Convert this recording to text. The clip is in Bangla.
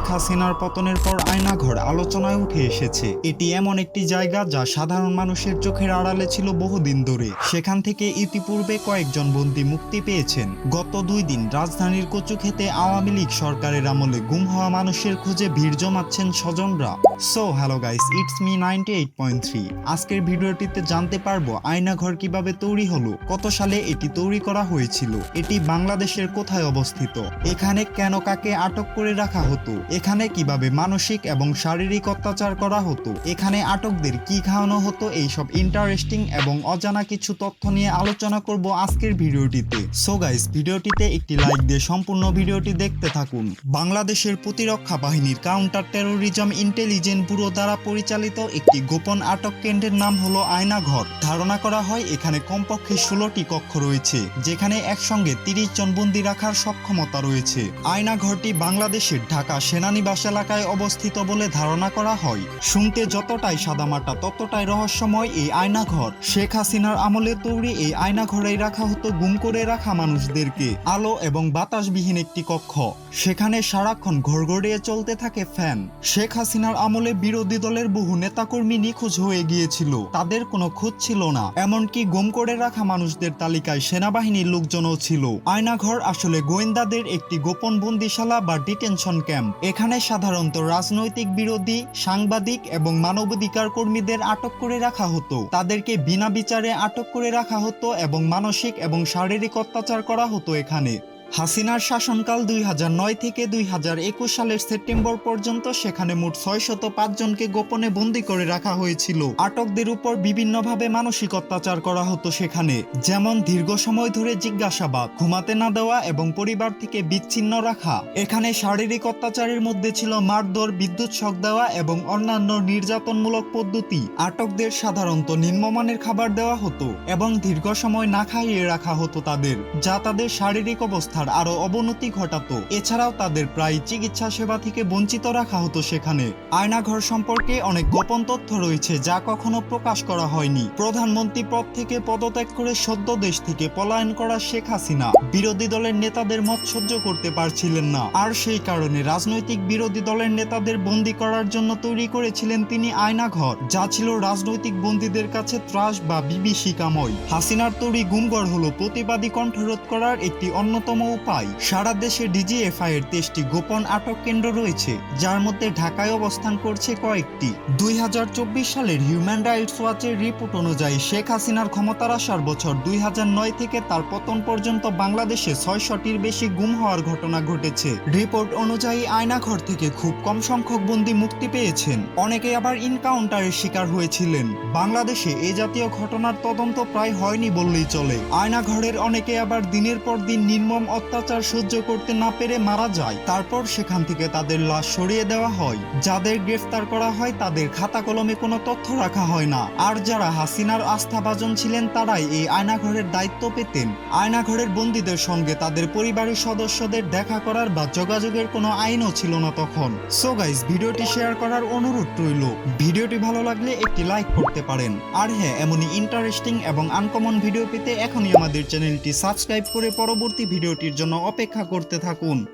শেখ হাসিনার পতনের পর আয়নাঘর আলোচনায় উঠে এসেছে। এটি এমন একটি জায়গা যা সাধারণ মানুষের চোখের আড়ালে ছিল বহুদিন ধরে। সেখান থেকে ইতিপূর্বে কয়েকজন বন্দী মুক্তি পেয়েছেন। গত দুই দিন রাজধানীর কচুক্ষেতে আওয়ামী লীগ সরকারের আমলে গুম হওয়া মানুষের খোঁজে ভিড় জমাচ্ছেন স্বজনরা। So, hello guys, it's me ninety eight point three. আজকের ভিডিওটিতে জানতে পারব আয়নাঘর কীভাবে তৈরি হলো, কত সালে এটি তৈরি করা হয়েছিল, এটি বাংলাদেশের কোথায় অবস্থিত, এখানে কেন কাকে আটক করে রাখা হতো এখানে কীভাবে মানসিক এবং শারীরিক অত্যাচার করা হতো? এখানে আটকদের কি খাওয়ানো হতো? এইসব ইন্টারেস্টিং এবং অজানা কিছু তথ্য নিয়ে আলোচনা করব আজকের ভিডিওটিতে। সো গাইস ভিডিওটিতে একটি লাইক দিয়ে সম্পূর্ণ ভিডিওটি দেখতে থাকুন। বাংলাদেশের প্রতিরক্ষা বাহিনীর কাউন্টার টেরোরিজম ইন্টেলিজেন্ট ব্যুরো দ্বারা পরিচালিত একটি গোপন আটক কেন্দ্রের নাম হলো আয়নাঘর। ধারণা করা হয় এখানে কমপক্ষে ষোলোটি কক্ষ রয়েছে, যেখানে একসঙ্গে তিরিশ জন বন্দী রাখার সক্ষমতা রয়েছে। আয়নাঘরটি বাংলাদেশের ঢাকা সেনানিবাস এলাকায় অবস্থিত বলে ধারণা করা হয়। শুনতে যতটাই সাদামাটা, ততটাই রহস্যময় এই আয়নাঘর। শেখ হাসিনার আমলে তৈরি এই আয়নাঘরেই রাখা হতো, গুম করে রাখা মানুষদেরকে। আলো এবং বাতাসবিহীন একটি কক্ষ। সেখানে সারাক্ষণ ঘড়ঘড়িয়ে চলতে থাকে ফ্যান। শেখ হাসিনার আমলে বিরোধী দলের বহু নেতাকর্মী নিখোঁজ হয়ে গিয়েছিল। তাদের কোনো খোঁজ ছিল না। এমনকি গুম করে রাখা মানুষদের তালিকায় সেনাবাহিনীর লোকজনও ছিল। আয়নাঘর আসলে গোয়েন্দাদের একটি গোপন বন্দিশালা বা ডিটেনশন ক্যাম্প। এখানে সাধারণত রাজনৈতিক বিরোধী, সাংবাদিক এবং মানবাধিকার কর্মীদের আটক করে রাখা হতো। তাদেরকে বিনা বিচারে আটক করে রাখা হতো এবং মানসিক এবং শারীরিক অত্যাচার করা হতো এখানে। হাসিনার শাসনকাল দুই হাজার নয় থেকে দুই হাজার একুশ সালের সেপ্টেম্বর পর্যন্ত সেখানে মোট ছয় ছয়শত জনকে গোপনে বন্দী করে রাখা হয়েছিল। আটকদের উপর বিভিন্নভাবে মানসিক অত্যাচার করা হতো সেখানে। যেমন দীর্ঘ সময় ধরে জিজ্ঞাসাবাদ, ঘুমাতে না দেওয়া এবং পরিবার থেকে বিচ্ছিন্ন রাখা। এখানে শারীরিক অত্যাচারের মধ্যে ছিল মারধর, বিদ্যুৎ শক দেওয়া এবং অন্যান্য নির্যাতনমূলক পদ্ধতি। আটকদের সাধারণত নিম্নমানের খাবার দেওয়া হতো এবং দীর্ঘ সময় না খাইয়ে রাখা হতো তাদের, যা তাদের শারীরিক অবস্থার আরও অবনতি ঘটাতো। এছাড়াও তাদের প্রায় চিকিৎসা সেবা থেকে বঞ্চিত রাখা হতো সেখানে। আয়নাঘর সম্পর্কে অনেক গোপন তথ্য রয়েছে যা কখনো প্রকাশ করা হয়নি। প্রধানমন্ত্রী পদ থেকে পদত্যাগ করে সদ্য দেশ থেকে পলায়ন করা শেখ হাসিনা। বিরোধী দলের নেতাদের মত সহ্য করতে পারছিলেন না। আর সেই কারণে রাজনৈতিক বিরোধী দলের নেতাদের বন্দী করার জন্য তৈরি করেছিলেন তিনি আয়নাঘর, যা ছিল রাজনৈতিক বন্দীদের কাছে ত্রাস বা বিভীষিকাময়। হাসিনার তৈরি গুমঘর হলো প্রতিবাদী কণ্ঠরোধ করার একটি অন্যতম উপায় সারা দেশে ডিজিএফআই এর তেইশটি গোপন আটক কেন্দ্র রয়েছে, যার মধ্যে ঢাকায় অবস্থান করছে কয়েকটি। দুই হাজার চব্বিশ সালের হিউম্যান রাইটস ওয়াচের রিপোর্ট অনুযায়ী শেখ হাসিনার ক্ষমতার আসার বছর দুই হাজার নয় থেকে তার পতন পর্যন্ত বাংলাদেশে ছয়শটির বেশি গুম হওয়ার ঘটনা ঘটেছে। রিপোর্ট অনুযায়ী আয়নাঘর থেকে খুব কম সংখ্যক বন্দী মুক্তি পেয়েছেন। অনেকে আবার ইনকাউন্টারের শিকার হয়েছিলেন। বাংলাদেশে এ জাতীয় ঘটনার তদন্ত প্রায় হয়নি বললেই চলে। আয়নাঘরের অনেকে আবার দিনের পর দিন নির্মম অত্যাচার সহ্য করতে না পেরে মারা যায়। তারপর সেখান থেকে তাদের লাশ সরিয়ে দেওয়া হয়। যাদের গ্রেফতার করা হয়, তাদের খাতা কলমে কোনো তথ্য রাখা হয় না। আর যারা হাসিনার আস্থাভাজন ছিলেন, তারাই এই আয়নাঘরের দায়িত্ব পেতেন। আয়নাঘরের বন্দীদের সঙ্গে তাদের পরিবারের সদস্যদের দেখা করার বা যোগাযোগের কোনো আইনও ছিল না তখন। সো গাইস ভিডিওটি শেয়ার করার অনুরোধ রইল। ভিডিওটি ভালো লাগলে একটি লাইক করতে পারেন। আর হ্যাঁ এমনই ইন্টারেস্টিং এবং আনকমন ভিডিও পেতে এখনই আমাদের চ্যানেলটি সাবস্ক্রাইব করে পরবর্তী ভিডিওটির জন্য অপেক্ষা করতে থাকুন।